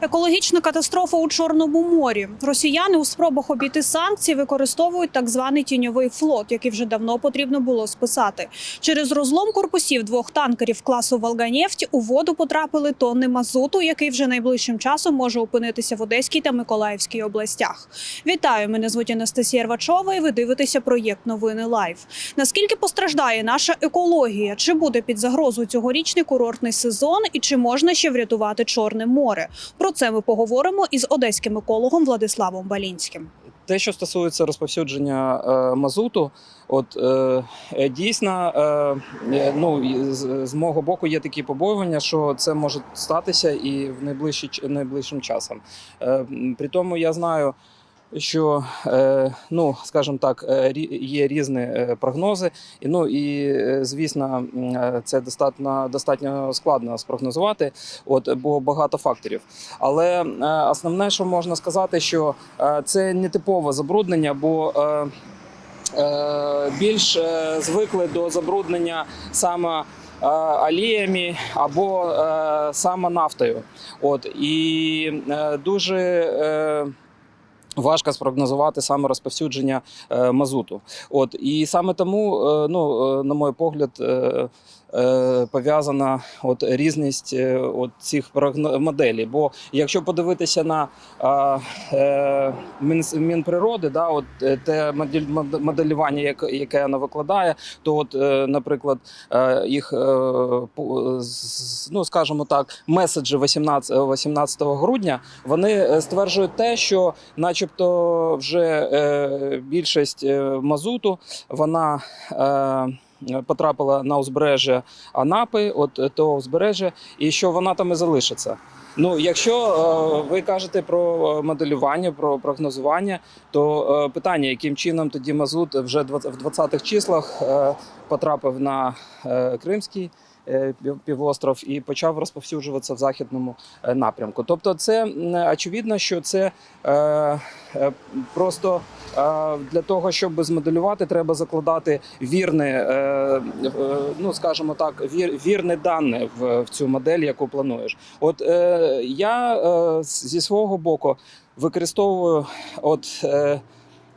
Екологічна катастрофа у Чорному морі. Росіяни у спробах обійти санкції використовують так званий тіньовий флот, який вже давно потрібно було списати. Через розлом корпусів двох танкерів класу Волганєфть у воду потрапили тонни мазуту, який вже найближчим часом може опинитися в Одеській та Миколаївській областях. Вітаю! Мене звуть Анастасія Рвачова, і ви дивитеся проєкт Новини Лайв. Наскільки постраждає наша екологія? Чи буде під загрозою цьогорічний курортний сезон, і чи можна ще врятувати Чорне море? Про це ми поговоримо із одеським екологом Владиславом Балінським. Те, що стосується розповсюдження е, мазуту, от е, е, дійсно, е, е, ну з, з мого боку є такі побоювання, що це може статися і в найближчі найближчим часом. Е, при тому я знаю. Що е, ну скажімо так, е, є різні е, прогнози, і ну і звісно, це достатньо достатньо складно спрогнозувати, от бо багато факторів. Але основне, що можна сказати, що це не типове забруднення, бо більш звикли до забруднення саме. Оліями або саме нафтою, от і дуже важко спрогнозувати саме розповсюдження е, мазуту. От і саме тому, е, ну е, на мій погляд, пов'язана от різність е, от цих моделей. Бо якщо подивитися на е, е, Мінприроди, да, от е, те моделювання, яке, вона викладає, то от, е, наприклад, е, їх, е, ну скажімо так, меседжі 18, 18 грудня вони е, стверджують те, що, начебто, вже е, більшість е, мазуту вона. Е, Потрапила на узбережжя Анапи, от е, того узбережжя, і що вона там і залишиться. Ну, якщо е, ви кажете про моделювання, про прогнозування, то питання, яким чином тоді Мазут вже в 20-х числах потрапив на Кримський півостров і почав розповсюджуватися в західному е, напрямку. Тобто, це очевидно, що це е, е, просто е, для того, щоб змоделювати, треба закладати вірне, е, е, ну скажімо так, вір, вірне дане в, цю модель, яку плануєш. От е, я е, зі свого боку використовую от.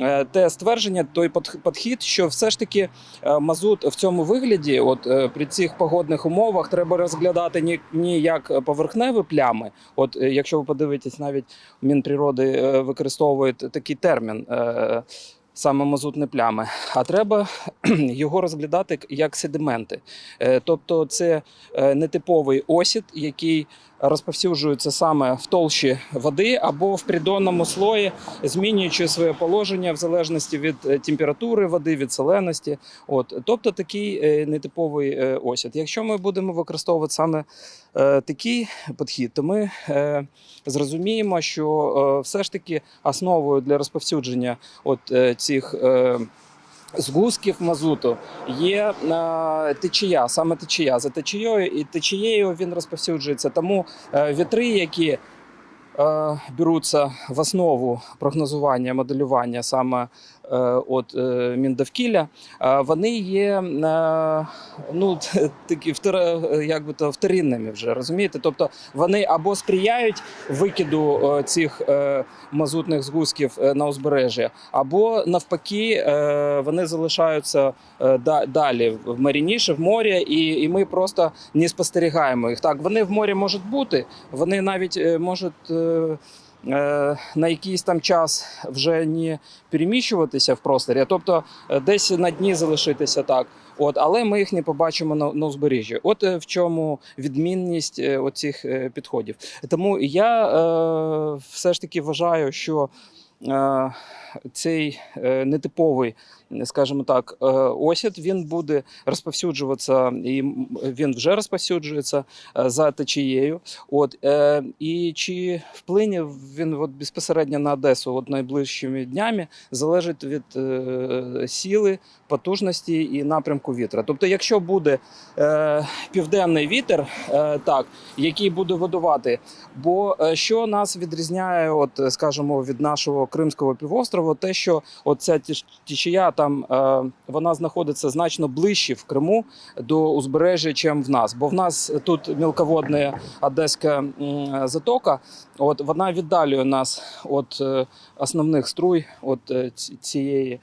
Е, те ствердження, той підхід, що все ж таки е, мазут в цьому вигляді, от е, при цих погодних умовах, треба розглядати не, не як поверхневі плями. От якщо ви подивитесь, навіть Мінприроди використовують такий термін. Саме мазутні плями, а треба його розглядати як sedименти. Е, Тобто це нетиповий осід, який розповсюджується саме в толщі води або в придонному слої, змінюючи своє положення в залежності від е, температури води, від соленості. От, тобто такий е, нетиповий е, осід. Якщо ми будемо використовувати саме такий підхід, то ми зрозуміємо, що все ж таки основою для розповсюдження от цих. Згустків мазуту є е, течія, саме течія. За течією і течією він розповсюджується. Тому е, вітри, які е, беруться в основу прогнозування, моделювання саме от е, міндовкілля, е, вони є е, ну, такі як би то вторинними вже розумієте. Тобто вони або сприяють викиду е, цих е, мазутних згустків е, на узбережжя, або навпаки е, вони залишаються е, далі в марініше, в морі, і, і ми просто не спостерігаємо їх. Так, вони в морі можуть бути, вони навіть е, можуть. Е, На якийсь там час вже не переміщуватися в просторі, тобто е, десь на дні залишитися так. От, але ми їх не побачимо на, на узбережжі. От е, в чому відмінність оцих підходів. Тому я е, все ж таки вважаю, що цей е, нетиповий, скажімо так, е, осід він буде розповсюджуватися, і він вже розповсюджується е, за течією. От е, і чи вплине він от безпосередньо на Одесу от найближчими днями, залежить від сіли потужності і напрямку вітра. Тобто, якщо буде е, південний вітер, е, так який буде видувати, бо е, що нас відрізняє, от е, скажімо, від нашого Кримського півострову, те, що от ця течія там е, вона знаходиться значно ближче в Криму до узбережжя, чим в нас. Бо в нас тут мілководна Одеська м, затока, от вона віддалює нас від е, основних струй от е, цієї.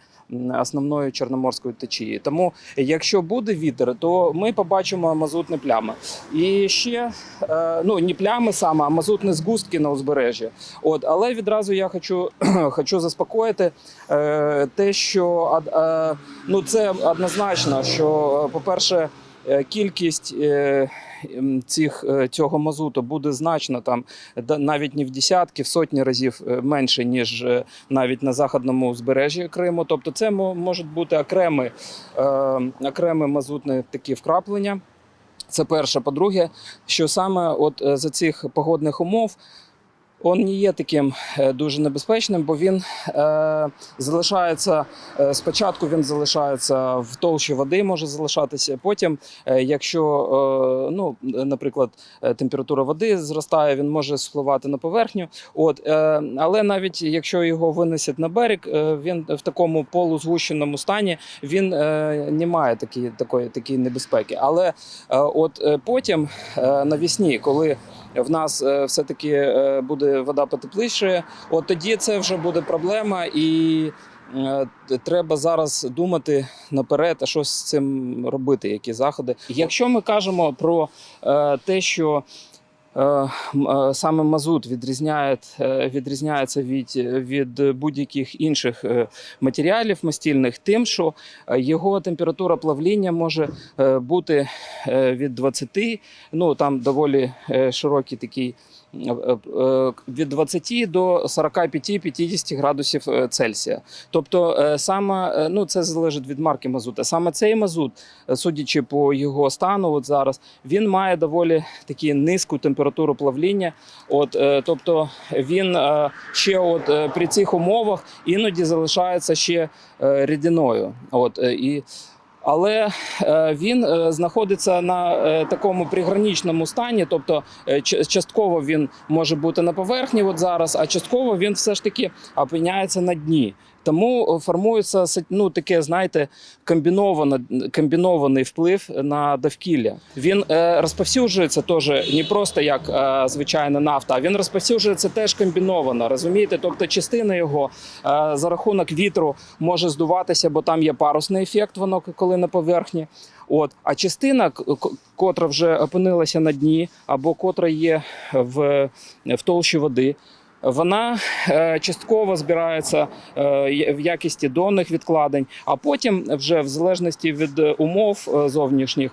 Основної чорноморської течії. Тому, якщо буде вітер, то ми побачимо мазутні плями. І ще е, ну не плями саме, а мазутні згустки на узбережжі. От, але відразу я хочу, хочу заспокоїти е, те, що е, ну це однозначно, що, е, по-перше, е, кількість цих е, цього мазуту буде значно там навіть не в десятки, в сотні разів е, менше ніж е, навіть на західному узбережжі Криму. Тобто, це можуть бути окремі, окремі мазутні такі вкраплення. Це перше. По-друге, що саме от за цих погодних умов він не є таким е, дуже небезпечним, бо він е, залишається е, спочатку. Він залишається в толщі води, може залишатися. Потім, е, якщо е, ну, наприклад, температура води зростає, він може спливати на поверхню. От, е, але навіть якщо його винесять на берег, він в такому полузгущеному стані він е, не має такі, такої, такої небезпеки. Але е, от потім е, навесні, коли в нас е, все-таки е, буде вода потепліше, от тоді це вже буде проблема і. е, Треба зараз думати наперед, а що з цим робити, які заходи. Якщо ми кажемо про те, що саме мазут відрізняє, е, відрізняється від, від будь-яких інших е, матеріалів мастільних, тим, що е, його температура плавління може е, бути е, від 20, ну там доволі е, широкий такий. Е, е, Від 20 до 45-50 градусів е, Цельсія. Тобто, е, саме е, ну це залежить від марки мазута. Саме цей мазут, е, судячи по його стану, от зараз він має доволі такі низьку температуру плавління. От, е, тобто він е, ще от е, при цих умовах іноді залишається ще е, рідиною. От е, і але е, він е, знаходиться на е, такому приграничному стані, тобто частково він може бути на поверхні, от зараз, а частково він все ж таки опиняється на дні. Тому е, формується ну, таке, знаєте, комбінований вплив на довкілля. Він е, розповсюджується теж не просто як е, звичайна нафта, а він розповсюджується теж комбіновано. Розумієте? Тобто частина його е, за рахунок вітру може здуватися, бо там є парусний ефект, воно коли на поверхні. От, а частина, котра вже опинилася на дні, або котра є в, в толщі води. Вона е, частково збирається е, в якісті донних відкладень, а потім, вже в залежності від е, умов зовнішніх,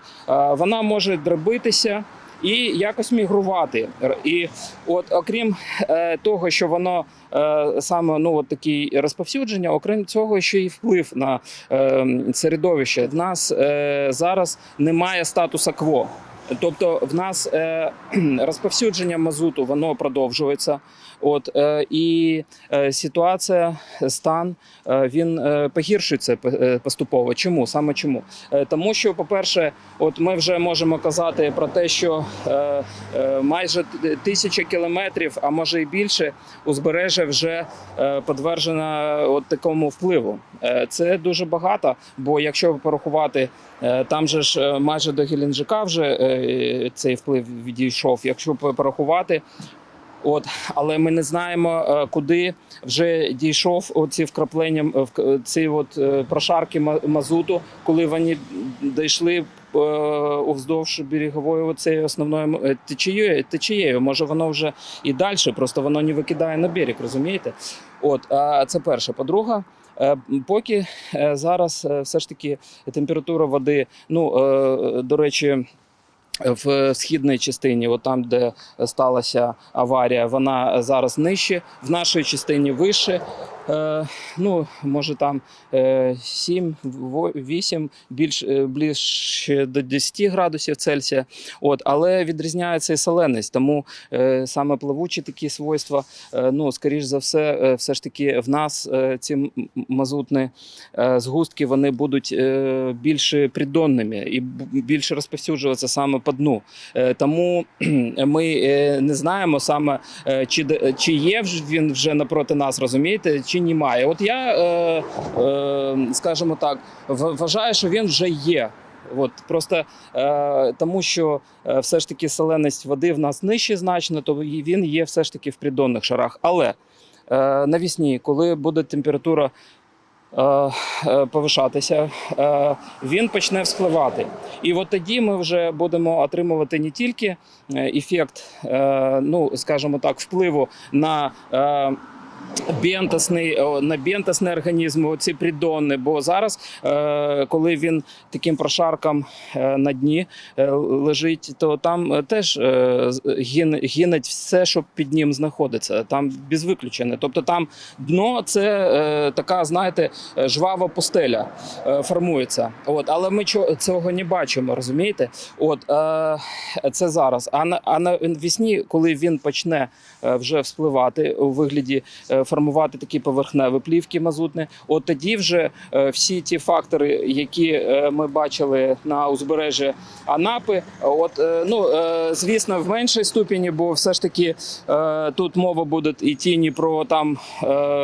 вона може дробитися і якось мігрувати. І от, окрім е, того, що воно е, саме ну от такі розповсюдження, окрім цього, ще й вплив на е, середовище. В нас е, зараз немає статуса кво. Тобто в нас е, розповсюдження мазуту воно продовжується. От е, і е, ситуація, стан е, він погіршується поступово. Чому саме чому? Тому що, по-перше, от ми вже можемо казати про те, що майже тисяча кілометрів, а може і більше, узбережжя вже подвержено от такому впливу. Це дуже багато. Бо якщо порахувати, там же ж майже до Геленджика вже цей вплив відійшов. Якщо порахувати. От, але ми не знаємо, е, куди вже дійшов оці вкраплення, е, вк- ці от е, прошарки мазуту, коли вони дійшли уздовж берегової оцеї основної течією, течією. Може, воно вже і далі, просто воно не викидає на берег, розумієте? От, а це перше. По-друге, поки зараз все ж таки температура води, ну до речі. В східній частині, от там, де сталася аварія, вона зараз нижче, в нашій частині вище. Е, ну, може там е, 7, 8, більш е, ближче до 10 градусів Цельсія. От, але відрізняється і соленість, тому е, саме плавучі такі свойства, е, ну, скоріш за все, е, все ж таки в нас е, ці мазутні е, згустки вони будуть е, більш придонними і більше розповсюджуватися саме по дну. Е, тому ми е, не знаємо саме, е, чи, чи є він вже напроти нас, розумієте, чи немає. От я, е, е, скажімо так, вважаю, що він вже є. От просто е, тому, що е, все ж таки соленість води в нас нижче значно, то він є все ж таки в придонних шарах. Але е, навісні, коли буде температура е, е, повишатися, е, він почне вспливати. І от тоді ми вже будемо отримувати не тільки е, ефект, е, ну скажімо так, впливу на. е, Бентосний на бентосний організм, ці придони. Бо зараз, е, коли він таким прошарком е, на дні е, лежить, то там теж гинеть все, що під ним знаходиться. Там без виключення. Тобто там дно це така, знаєте, жвава пустеля формується. От, але ми цього не бачимо, розумієте? От це зараз. А на а на весні, коли він почне вже вспливати у вигляді формувати такі поверхневі плівки мазутні, от тоді вже е, всі ті фактори, які е, ми бачили на узбережжі Анапи, от е, ну звісно, в меншій ступені, бо все ж таки тут мова буде йти не про там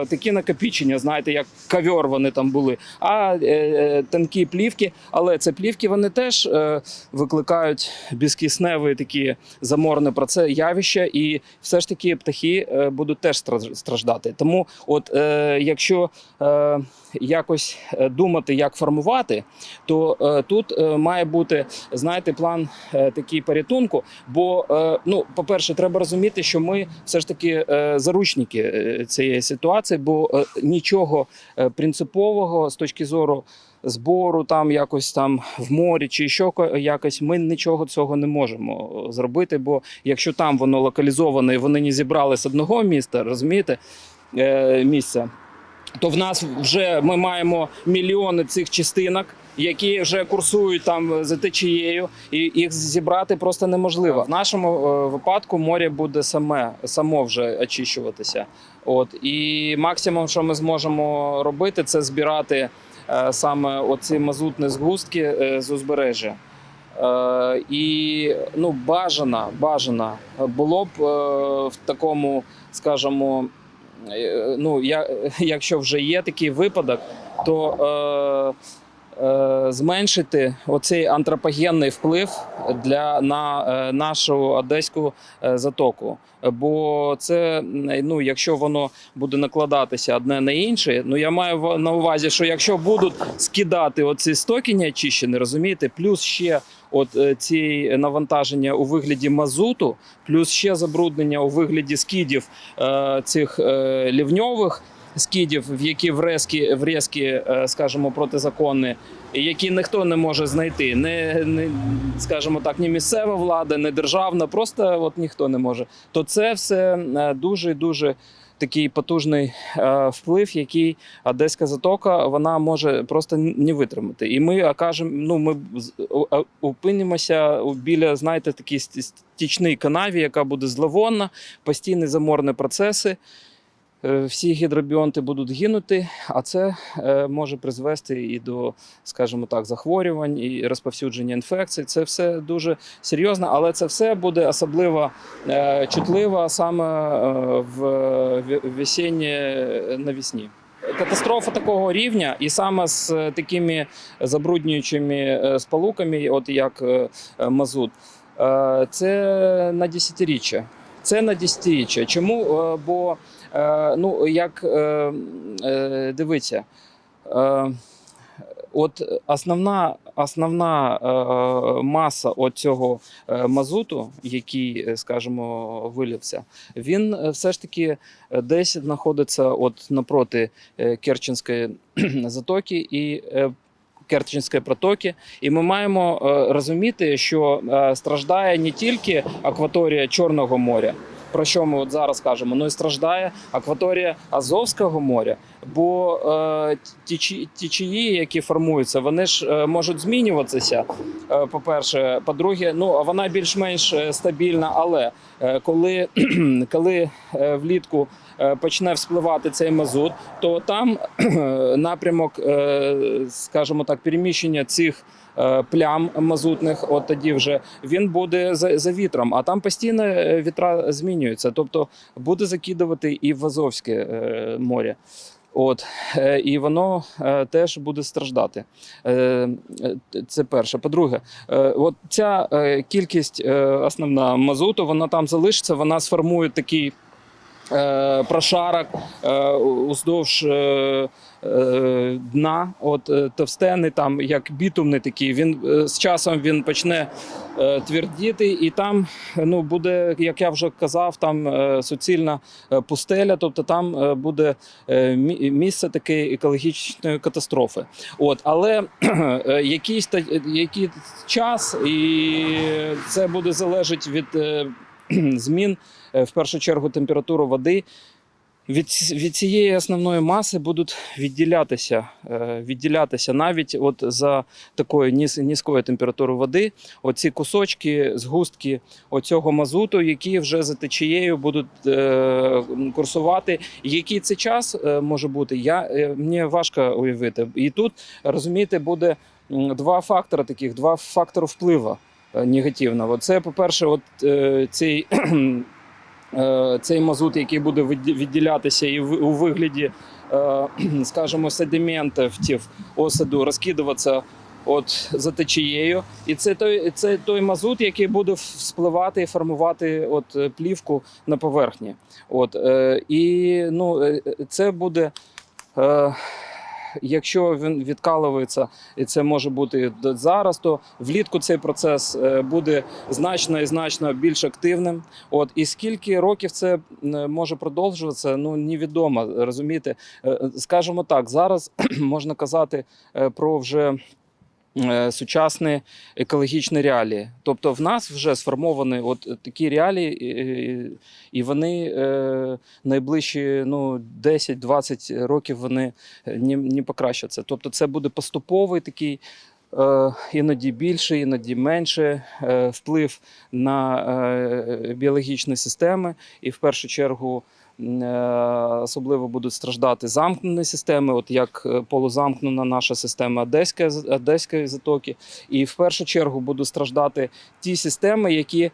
такі накопічення, знаєте, як ковер вони там були, а тонкі плівки. Але це плівки вони теж викликають безкисневі такі заморні про це явища, і все ж таки птахи будуть теж стра- страждати. Тому, от е, якщо е, якось е, думати, як формувати, то е, тут е, має бути знаєте, план е, такий порятунку. Бо, е, ну, по-перше, треба розуміти, що ми все ж таки е, заручники е, цієї ситуації, бо е, нічого е, принципового з точки зору. Збору там якось там в морі чи що ко- якось ми нічого цього не можемо зробити. Бо якщо там воно локалізоване і вони не зібрали з одного міста, розумієте, місця, то в нас вже ми маємо мільйони цих частинок, які вже курсують там за течією, і їх зібрати просто неможливо. В нашому е, випадку море буде саме само вже очищуватися. От і максимум, що ми зможемо робити, це збирати е, саме оці мазутні згустки е, з узбережжя. Е, і ну, бажано, бажано було б е, в такому, скажімо, е, ну, я, якщо вже є такий випадок, то е, е, зменшити оцей антропогенний вплив для, на е, нашу одеську е, затоку. Бо це, ну, якщо воно буде накладатися одне на інше, ну я маю на увазі, що якщо будуть скидати оці стоки неочищені, розумієте, плюс ще от е, ці навантаження у вигляді мазуту, плюс ще забруднення у вигляді скидів е, цих е, лівньових скидів, в які врезки, врезки, скажімо, протизаконні, які ніхто не може знайти. Не, не скажімо так, ні місцева влада, не державна, просто от ніхто не може. То це все дуже дуже. Такий потужний е, вплив, який Одеська затока вона може просто не витримати. І ми окажемо, ну ми опинимося біля, знаєте, такій ст- стічній канаві, яка буде зловонна, постійні заморні процеси. Е, Всі гідробіонти будуть гинути, а це е, може призвести і до, скажімо так, захворювань і розповсюдження інфекцій. Це все дуже серйозно, але це все буде особливо е, чутливо саме в весінні навесні. Катастрофа такого рівня, і саме з такими забруднюючими сполуками, от як мазут, це на десятиріччя. Це на десятиріччя. Чому? Бо ну як е, е, дивіться, е, от основна, основна е, маса от цього е, мазуту, який, е, скажімо, вилився, він е, все ж таки е, десь знаходиться от напроти е, Керченської затоки і е, Керченської протоки, і ми маємо е, розуміти, що е, страждає не тільки акваторія Чорного моря, про що ми от зараз кажемо? Ну і страждає акваторія Азовського моря, бо е, тічі, тічії, які формуються, вони ж е, можуть змінюватися. Е, по-перше, по-друге, ну вона більш-менш е, стабільна, але е, коли, коли е, влітку почне вспливати цей мазут, то там напрямок, е, скажімо так, переміщення цих е, плям мазутних, от тоді вже він буде за, за вітром, а там постійно е, вітра змінюються. Тобто буде закидувати і в Азовське е, море. От е, і воно е, теж буде страждати. Е, е, Це перше. По-друге, е, от ця е, кількість е, основна мазуту, вона там залишиться, вона сформує такий е, прошарок е, уздовж е, е, дна, от е, товстений, там як бітумний такий. Він е, з часом він почне е, твердіти, і там ну буде, як я вже казав, там е, суцільна е, пустеля, тобто там е, буде е, місце такої екологічної катастрофи. От, але е, якийсь який час, і це буде залежати від е, змін е, в першу чергу температури води. Від, від цієї основної маси будуть відділятися, е, відділятися навіть от за такої низ, низької температури води, оці кусочки, згустки оцього мазуту, які вже за течією будуть е, курсувати. Який це час е, може бути, я, е, мені важко уявити. І тут, розумієте, буде два фактори таких, два фактори впливу е, негативного. Це, по-перше, от е, цей. Е, Цей мазут, який буде відділятися і у вигляді, е, скажімо, sedimентів осаду розкидуватися от за течією. І це той, це той мазут, який буде вспливати і формувати от е, плівку на поверхні. От, і ну, це буде. Якщо він відкалується, і це може бути зараз, то влітку цей процес е, буде значно і значно більш активним. От і скільки років це може продовжуватися, ну невідомо. Розумієте, Е, скажімо так, зараз можна казати е, про вже. Е, Сучасні екологічні реалії, тобто в нас вже сформовані от такі реалії, і- вони е, найближчі ну 10-20 років вони не покращаться. Тобто, це буде поступовий такий. Е, Іноді більше, іноді менше е, вплив на е, біологічні системи, і в першу чергу особливо будуть страждати замкнені системи, от як полузамкнена наша система Одеської, Одеської затоки. І в першу чергу будуть страждати ті системи, які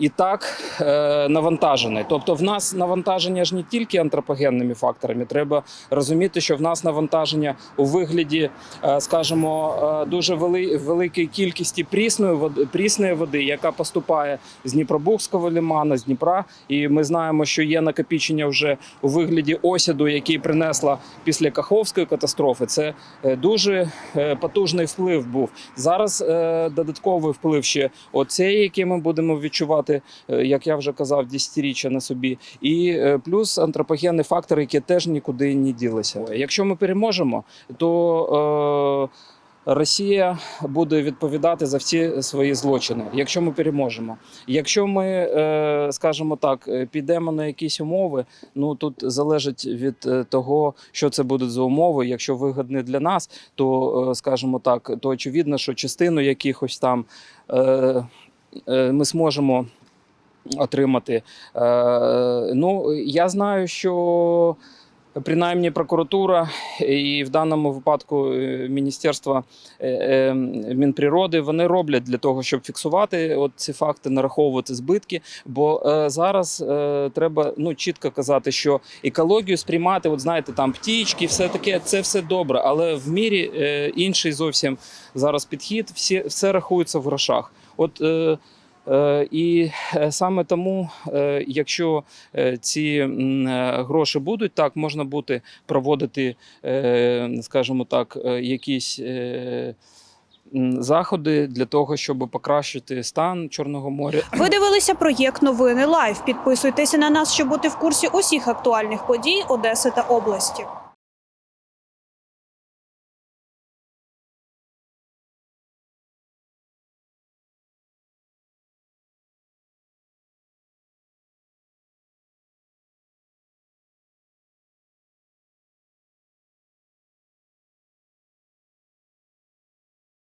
і так е, навантажені. Тобто, в нас навантаження ж не тільки антропогенними факторами. Треба розуміти, що в нас навантаження у вигляді, е, скажімо, е, дуже великої кількості прісної води, прісної води, яка поступає з Дніпробухського лиману, з Дніпра. І ми знаємо, що є накопічення вже у вигляді осяду, який принесла після Каховської катастрофи. Це е, дуже е, потужний вплив був. Зараз е, додатковий вплив ще оцей, який ми будемо відчувати, е, як я вже казав, десятиріччя на собі, і е, плюс антропогенні фактори, які теж нікуди не ділися. Якщо ми переможемо, то е, Росія буде відповідати за всі свої злочини, якщо ми переможемо. Якщо ми, е, скажімо так, підемо на якісь умови, ну тут залежить від того, що це будуть за умови. Якщо вигідні для нас, то скажімо так, то очевидно, що частину якихось там ми зможемо отримати. Е, Ну, я знаю, що принаймні прокуратура і в даному випадку е, Міністерство е, е, Мінприроди вони роблять для того, щоб фіксувати от ці факти, нараховувати збитки. Бо е, зараз е, треба ну чітко казати, що екологію сприймати, от знаєте, там птічки, все таке, це все добре, але в мірі е, інший зовсім зараз підхід, всі все рахується в грошах. От е, Е, І е, саме тому, якщо ці гроші будуть, так можна буде проводити, скажімо так, якісь. Заходи для того, щоб покращити стан Чорного моря. Ви дивилися проєкт Новини Лайв. Підписуйтеся на нас, щоб бути в курсі усіх актуальних подій Одеси та області.